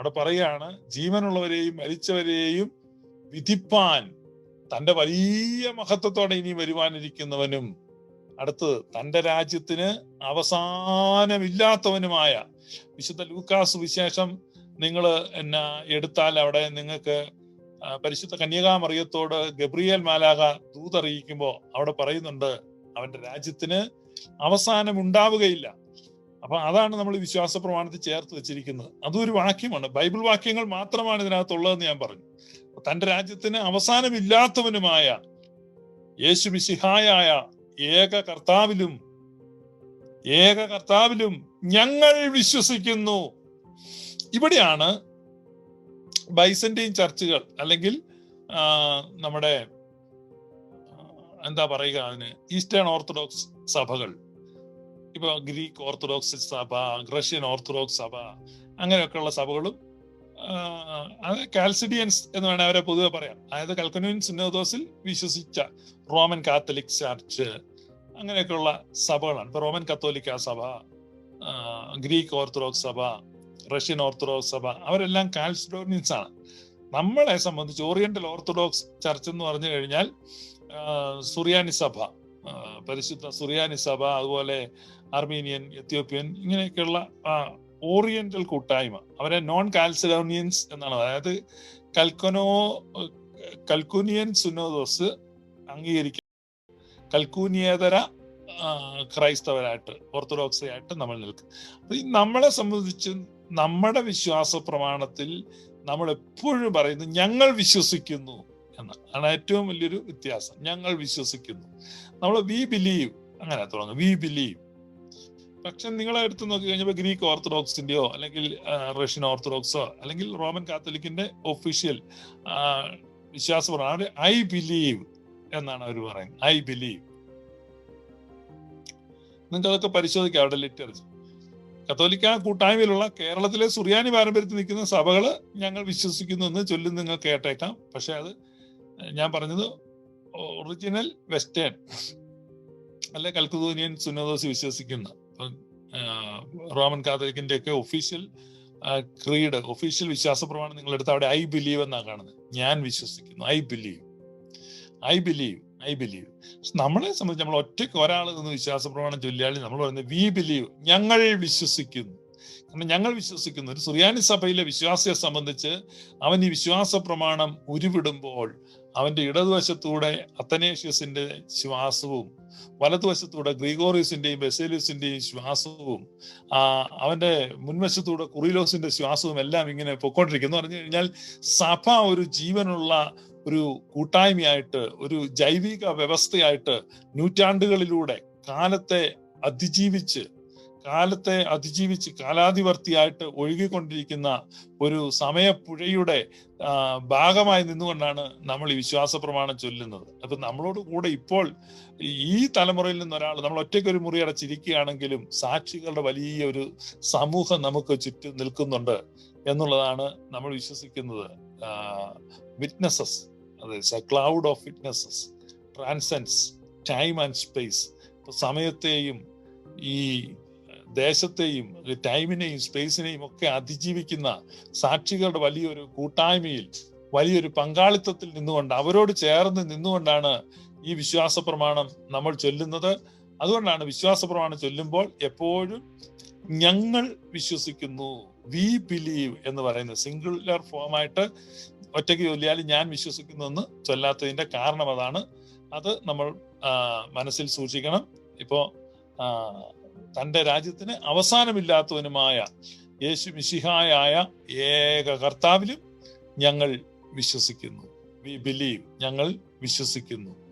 അവിടെ പറയാണ് ജീവനുള്ളവരെയും മരിച്ചവരെയും വിധിപ്പാൻ തന്റെ വലിയ മഹത്വത്തോടെ ഇനി വരുവാനിരിക്കുന്നവനും അടുത്ത് തന്റെ രാജ്യത്തിന് അവസാനമില്ലാത്തവനുമായ വിശുദ്ധ ലൂക്കാസ് വിശേഷം നിങ്ങൾ എന്നാ എടുത്താൽ അവിടെ നിങ്ങൾക്ക് പരിശുദ്ധ കന്യകാമറിയത്തോട് ഗബ്രിയേൽ മാലാക ദൂതറിയിക്കുമ്പോൾ അവിടെ പറയുന്നുണ്ട് അവന്റെ രാജ്യത്തിന് അവസാനം ഉണ്ടാവുകയില്ല അപ്പൊ അതാണ് നമ്മൾ വിശ്വാസ പ്രമാണത്തിൽ ചേർത്ത് വെച്ചിരിക്കുന്നത്. അതൊരു വാക്യമാണ്. ബൈബിൾ വാക്യങ്ങൾ മാത്രമാണ് ഇതിനകത്തുള്ളതെന്ന് ഞാൻ പറഞ്ഞു. തന്റെ രാജ്യത്തിന് അവസാനമില്ലാത്തവനുമായ യേശു മിശിഹായായ ഏക കർത്താവിലും ഏക കർത്താവിലും ഞങ്ങൾ വിശ്വസിക്കുന്നു. ഇവിടെയാണ് ബൈസന്റെയും ചർച്ചുകൾ അല്ലെങ്കിൽ നമ്മുടെ എന്താ പറയുക അതിന് ഈസ്റ്റേൺ ഓർത്തഡോക്സ് സഭകൾ. ഇപ്പൊ ഗ്രീക്ക് ഓർത്തഡോക്സ് സഭ റഷ്യൻ ഓർത്തഡോക്സ് സഭ അങ്ങനെയൊക്കെയുള്ള സഭകളും കാൽസിഡിയൻസ് എന്ന് വേണേൽ അവരെ പൊതുവെ പറയാം. അതായത് കൽക്കനൂൻ സിനോദോസിൽ വിശ്വസിച്ച റോമൻ കാത്തലിക് ചർച്ച് അങ്ങനെയൊക്കെയുള്ള സഭകളാണ്. ഇപ്പൊ റോമൻ കത്തോലിക്ക സഭ ഗ്രീക്ക് ഓർത്തഡോക്സ് സഭ റഷ്യൻ ഓർത്തഡോക്സ് സഭ അവരെല്ലാം കാൽസിഡോണിയൻസ് ആണ്. നമ്മളെ സംബന്ധിച്ച് ഓറിയന്റൽ ഓർത്തഡോക്സ് ചർച്ച് എന്ന് പറഞ്ഞു കഴിഞ്ഞാൽ സുറിയാനി സഭ. പരിശുദ്ധ സുറിയാനി സഭ അതുപോലെ അർമീനിയൻ എത്യോപ്യൻ ഇങ്ങനെയൊക്കെയുള്ള ഓറിയന്റൽ കൂട്ടായ്മ. അവരെ നോൺ കാൽസിഡോണിയൻസ് എന്നാണ്. അതായത് കൽക്കനോ കൽക്കുനിയൻ സുനോദോസ് അംഗീകരിക്കുക കൽക്കൂനിയേതര ക്രൈസ്തവരായിട്ട് ഓർത്തഡോക്സ് ആയിട്ട് നമ്മൾ നിൽക്കും. അപ്പൊ ഈ നമ്മളെ സംബന്ധിച്ച് നമ്മുടെ വിശ്വാസ പ്രമാണത്തിൽ നമ്മൾ എപ്പോഴും പറയുന്നത് ഞങ്ങൾ വിശ്വസിക്കുന്നു എന്നാണ് ആണ് ഏറ്റവും വലിയൊരു വ്യത്യാസം. ഞങ്ങൾ വിശ്വസിക്കുന്നു നമ്മൾ വി ബിലീവ് അങ്ങനെ തുടങ്ങും വി ബിലീവ് പക്ഷെ നിങ്ങളെ എടുത്ത് നോക്കി കഴിഞ്ഞപ്പോൾ ഗ്രീക്ക് ഓർത്തഡോക്സിന്റെയോ അല്ലെങ്കിൽ റഷ്യൻ ഓർത്തഡോക്സോ അല്ലെങ്കിൽ റോമൻ കാത്തലിക്കിന്റെ ഒഫീഷ്യൽ വിശ്വാസപ്രമാണം ഐ ബിലീവ് എന്നാണ് അവർ പറയുന്നത്. ഐ ബിലീവ് നിങ്ങൾക്ക് അതൊക്കെ പരിശോധിക്കാം അവിടെ ലിറ്ററേച്ചർ കത്തോലിക്ക കൂട്ടായ്മയിലുള്ള കേരളത്തിലെ സുറിയാനി പാരമ്പര്യത്തിൽ നിൽക്കുന്ന സഭകൾ ഞങ്ങൾ വിശ്വസിക്കുന്നു എന്ന് ചൊല്ലും നിങ്ങൾ കേട്ടേക്കാം. പക്ഷെ അത് ഞാൻ പറഞ്ഞത് ഒറിജിനൽ വെസ്റ്റേൺ. അല്ലെ കൽക്കുതൂനിയൻ സുന്നദോസ് വിശ്വസിക്കുന്ന. റോമൻ കാതലിക്കിന്റെ ഒക്കെ ഒഫീഷ്യൽ ക്രീഡ് ഒഫീഷ്യൽ വിശ്വാസ പ്രമാണം നിങ്ങൾ എടുത്ത് അവിടെ ഐ ബിലീവ് എന്നാണ് കാണുന്നത് ഞാൻ വിശ്വസിക്കുന്നു. I believe I believe I believe നമ്മളെ സംബന്ധിച്ച് നമ്മൾ ഒറ്റയ്ക്ക് ഒരാൾ നിന്ന് വിശ്വാസ പ്രമാണം ചൊല്ലിയാൽ നമ്മൾ പറയുന്നത് വി ബിലീവ് ഞങ്ങൾ വിശ്വസിക്കുന്നു. കാരണം ഞങ്ങൾ വിശ്വസിക്കുന്ന. ഒരു സുറിയാനി സഭയിലെ വിശ്വാസിയെ സംബന്ധിച്ച് അവൻ ഈ വിശ്വാസ പ്രമാണം ഉരുവിടുമ്പോൾ അവന്റെ ഇടതുവശത്തൂടെ അത്തനേഷ്യസിന്റെ ശ്വാസവും വലതുവശത്തൂടെ ഗ്രിഗോറിയസിന്റെയും ബെസേലിയസിന്റെയും ശ്വാസവും അവന്റെ മുൻവശത്തൂടെ കുറിലോസിന്റെ ശ്വാസവും എല്ലാം ഇങ്ങനെ പൊക്കോണ്ടിരിക്കുന്നു പറഞ്ഞു കഴിഞ്ഞാൽ സഭ ഒരു ജീവനുള്ള ഒരു കൂട്ടായ്മയായിട്ട് ഒരു ജൈവിക വ്യവസ്ഥയായിട്ട് നൂറ്റാണ്ടുകളിലൂടെ കാലത്തെ അതിജീവിച്ച് കാലത്തെ അതിജീവിച്ച് കാലാതിവർത്തിയായിട്ട് ഒഴുകിക്കൊണ്ടിരിക്കുന്ന ഒരു സമയപ്പുഴയുടെ ഭാഗമായി നിന്നുകൊണ്ടാണ് നമ്മൾ ഈ വിശ്വാസ പ്രമാണം ചൊല്ലുന്നത്. അപ്പൊ നമ്മളോട് കൂടെ ഇപ്പോൾ ഈ തലമുറയിൽ നിന്ന് ഒരാൾ നമ്മൾ ഒറ്റയ്ക്ക് ഒരു മുറി അടച്ചിരിക്കുകയാണെങ്കിലും സാക്ഷികളുടെ വലിയ ഒരു സമൂഹം നമുക്ക് ചുറ്റും നിൽക്കുന്നുണ്ട് എന്നുള്ളതാണ് നമ്മൾ വിശ്വസിക്കുന്നത്. വിറ്റ്നസസ് അതെ cloud of witnesses transcends time and space സമയത്തെയും ഈ ദേശത്തെയും ടൈമിനെയും സ്പേസിനെയും ഒക്കെ അതിജീവിക്കുന്ന സാക്ഷികളുടെ വലിയൊരു കൂട്ടായ്മയിൽ വലിയൊരു പങ്കാളിത്തത്തിൽ നിന്നുകൊണ്ട് അവരോട് ചേർന്ന് നിന്നുകൊണ്ടാണ് ഈ വിശ്വാസ പ്രമാണം നമ്മൾ ചൊല്ലുന്നത്. അതുകൊണ്ടാണ് വിശ്വാസ പ്രമാണം ചൊല്ലുമ്പോൾ എപ്പോഴും ഞങ്ങൾ വിശ്വസിക്കുന്നു വി ബിലീവ് എന്ന് പറയുന്നത്. സിംഗുലർ ഫോമായിട്ട് ഒറ്റയ്ക്ക് ചൊല്ലിയാൽ ഞാൻ വിശ്വസിക്കുന്നു എന്ന് ചൊല്ലാത്തതിന്റെ കാരണം അതാണ്. അത് നമ്മൾ മനസ്സിൽ സൂക്ഷിക്കണം. ഇപ്പോ തന്റെ രാജ്യത്തിന് അവസാനമില്ലാത്തവനുമായ യേശു മിശിഹായായ ഏക കർത്താവിലും ഞങ്ങൾ വിശ്വസിക്കുന്നു. വി ബിലീവ് ഞങ്ങൾ വിശ്വസിക്കുന്നു.